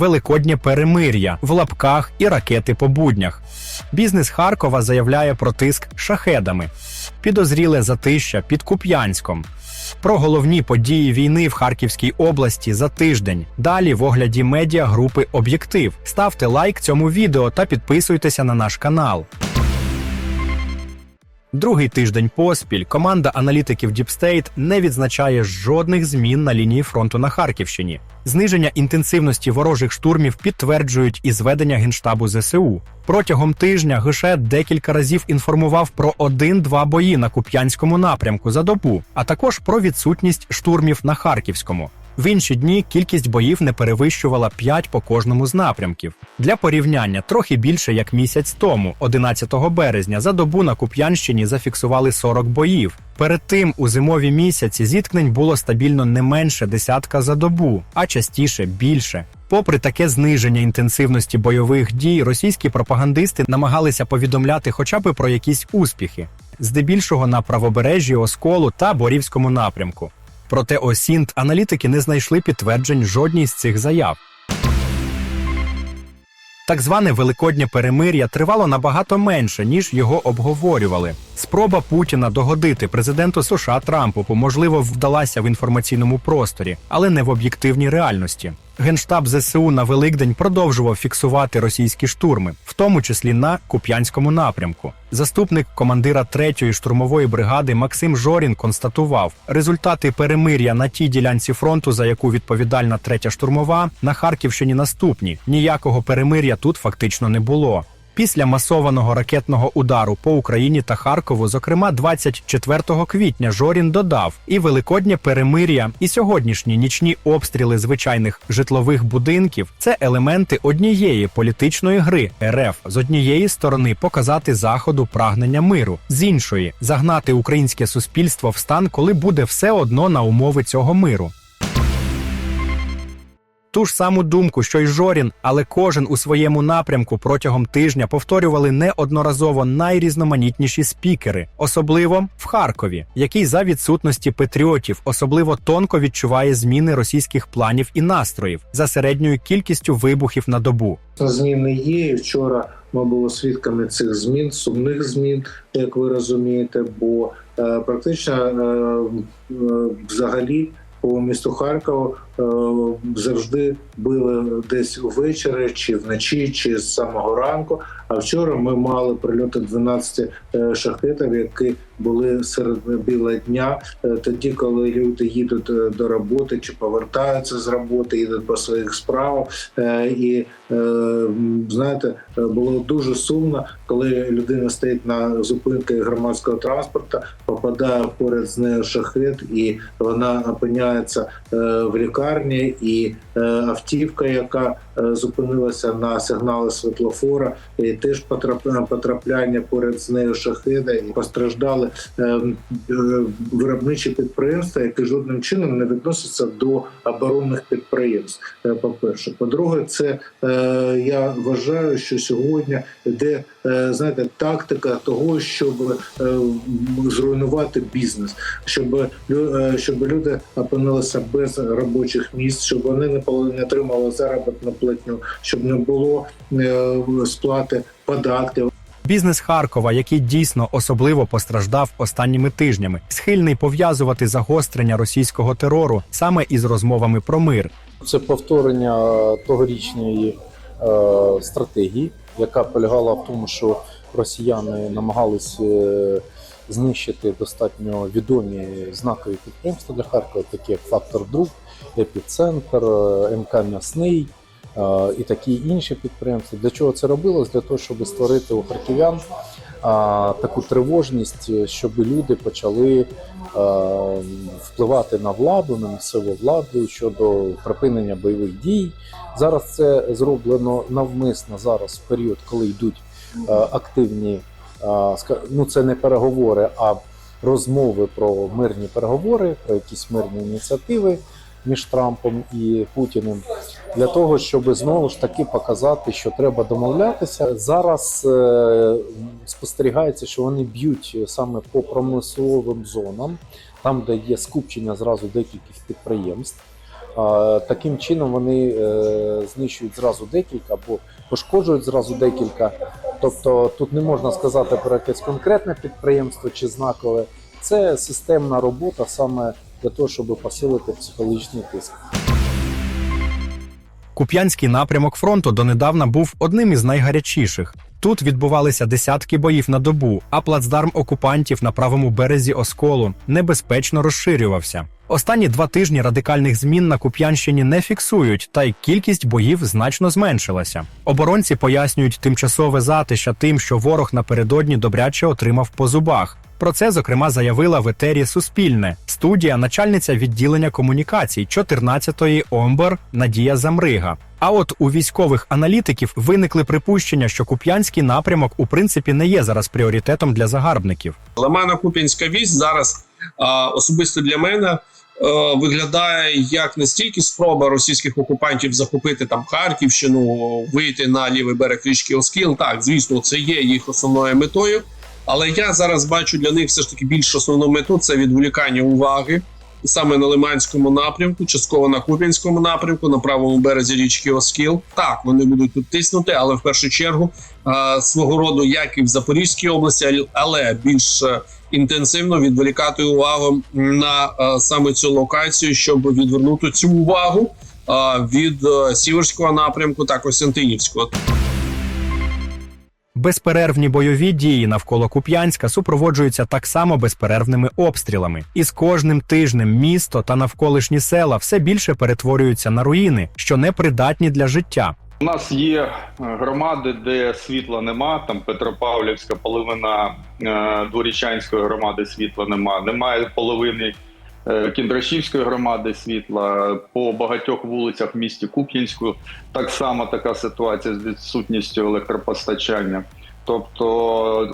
великоднє перемир'я в лапках і ракети по буднях. Бізнес Харкова заявляє про тиск шахедами, підозріле затища під Куп'янськом. Про головні події війни в Харківській області за тиждень. Далі в огляді медіа групи Об'єктив. Ставте лайк цьому відео та підписуйтеся на наш канал. Другий тиждень поспіль команда аналітиків State не відзначає жодних змін на лінії фронту на Харківщині. Зниження інтенсивності ворожих штурмів підтверджують і зведення генштабу ЗСУ. Протягом тижня ГШ декілька разів інформував про один-два бої на Куп'янському напрямку за добу, а також про відсутність штурмів на Харківському. В інші дні кількість боїв не перевищувала 5 по кожному з напрямків. Для порівняння трохи більше як місяць тому, 11 березня, за добу на Куп'янщині зафіксували 40 боїв. Перед тим у зимові місяці зіткнень було стабільно не менше десятка за добу, а частіше більше. Попри таке зниження інтенсивності бойових дій, російські пропагандисти намагалися повідомляти хоча б про якісь успіхи, здебільшого на правобережжі Осколу та Борівському напрямку. Проте ОСІНТ аналітики не знайшли підтверджень жодній з цих заяв. Так зване великоднє перемир'я тривало набагато менше, ніж його обговорювали. Спроба Путіна догодити президенту США Трампу можливо вдалася в інформаційному просторі, але не в об'єктивній реальності. Генштаб ЗСУ на Великдень продовжував фіксувати російські штурми, в тому числі на Куп'янському напрямку. Заступник командира 3-ї штурмової бригади Максим Жорін констатував, результати перемир'я на тій ділянці фронту, за яку відповідальна 3-я штурмова, на Харківщині наступні. Ніякого перемир'я тут фактично не було. Після масованого ракетного удару по Україні та Харкову, зокрема 24 квітня, Жорін додав і великоднє перемир'я, і сьогоднішні нічні обстріли звичайних житлових будинків це елементи однієї політичної гри РФ з однієї сторони показати заходу прагнення миру, з іншої загнати українське суспільство в стан, коли буде все одно на умови цього миру. Ту ж саму думку, що й Жорін, але кожен у своєму напрямку протягом тижня повторювали неодноразово найрізноманітніші спікери, особливо в Харкові, який за відсутності патріотів особливо тонко відчуває зміни російських планів і настроїв за середньою кількістю вибухів на добу. Зміни є. І вчора ми були свідками цих змін, сумних змін, як ви розумієте, бо е, практично е, е, взагалі по місту Харкова е, завжди били десь увечері, чи вночі, чи з самого ранку. А вчора ми мали прильоти 12 е, шахетів, які були серед біла дня, е, тоді, коли люди їдуть е, до роботи чи повертаються з роботи, їдуть по своїх справах. Е, І е, знаєте, е, було дуже сумно, коли людина стоїть на зупинці громадського транспорту, попадає поряд з нею шахет, і вона опиняється е, в лікарні, і е, автівка, яка е, зупинилася на сигнали світлофора, і теж потрап- потрапляння поряд з нею шахеда, і постраждали е, е, виробничі підприємства, які жодним чином не відносяться до оборонних підприємств. е, По-перше, по-друге, це е, я вважаю, що сьогодні йде е, знаєте тактика того, щоб е, зруйнувати бізнес, щоб е, щоб люди опинилися без робочих місць, щоб вони не не отримали заробітну платню, щоб не було е, сплати податків. Бізнес Харкова, який дійсно особливо постраждав останніми тижнями, схильний пов'язувати загострення російського терору саме із розмовами про мир. Це повторення тогорічної е, стратегії, яка полягала в тому, що росіяни намагалися е, знищити достатньо відомі знакові підприємства для Харкова, такі як Фактор Друг, Епіцентр, е, МК М'ясний е, і такі інші підприємства. Для чого це робилось? Для того, щоб створити у харків'ян таку тривожність, щоб люди почали е, впливати на владу, на місцеву владу щодо припинення бойових дій. Зараз це зроблено навмисно зараз, в період, коли йдуть е, активні, е, ну це не переговори, а розмови про мирні переговори, про якісь мирні ініціативи між Трампом і Путіним. Для того щоб знову ж таки показати, що треба домовлятися. Зараз е, спостерігається, що вони б'ють саме по промисловим зонам, там, де є скупчення зразу декількох підприємств. Таким чином вони е, знищують зразу декілька або пошкоджують зразу декілька. Тобто тут не можна сказати про якесь конкретне підприємство чи знакове. Це системна робота саме для того, щоб посилити психологічний тиск. Куп'янський напрямок фронту донедавна був одним із найгарячіших. Тут відбувалися десятки боїв на добу, а плацдарм окупантів на правому березі Осколу небезпечно розширювався. Останні два тижні радикальних змін на Куп'янщині не фіксують, та й кількість боїв значно зменшилася. Оборонці пояснюють тимчасове затища тим, що ворог напередодні добряче отримав по зубах. Про це зокрема заявила в етері Суспільне студія, начальниця відділення комунікацій 14-ї ОМБР Надія Замрига. А от у військових аналітиків виникли припущення, що куп'янський напрямок у принципі не є зараз пріоритетом для загарбників. Лимано-Куп'янська вісь зараз особисто для мене виглядає як не стільки спроба російських окупантів захопити там Харківщину, вийти на лівий берег річки Оскіл. Так, звісно, це є їх основною метою. Але я зараз бачу для них все ж таки більш основну мету це відволікання уваги саме на Лиманському напрямку, частково на Куп'янському напрямку, на правому березі річки Оскіл. Так, вони будуть тут тиснути, але в першу чергу свого роду, як і в Запорізькій області, але більш е, інтенсивно відволікати увагу на е, саме цю локацію, щоб відвернути цю увагу від е, Сіверського напрямку та Костянтинівського. Безперервні бойові дії навколо Куп'янська супроводжуються так само безперервними обстрілами. І з кожним тижнем місто та навколишні села все більше перетворюються на руїни, що непридатні для життя. У нас є е, громади, де світла нема. Там Петропавлівська, половина е, Дворічанської громади світла нема. Немає половини Кіндрашівської громади світла. По багатьох вулицях в місті Куп'янську так само така ситуація з відсутністю електропостачання. Тобто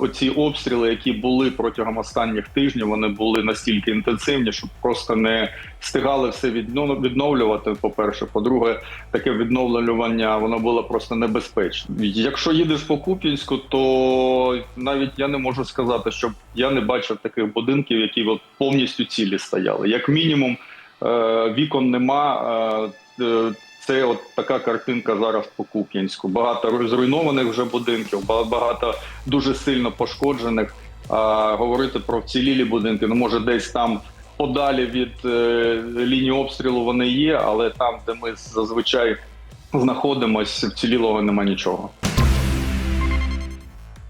оці обстріли, які були протягом останніх тижнів, вони були настільки інтенсивні, що просто не встигали все відновлювати. По перше, по-друге, таке відновлювання воно було просто небезпечне. Якщо їдеш по Куп'янську, то навіть я не можу сказати, щоб я не бачив таких будинків, які от повністю цілі стояли. Як мінімум, е, вікон нема. Це от така картинка зараз по Куп'янську. Багато зруйнованих вже будинків, ба- багато дуже сильно пошкоджених. А говорити про вцілілі будинки, ну може десь там подалі від е, лінії обстрілу вони є, але там, де ми зазвичай знаходимось, вцілілого нема нічого.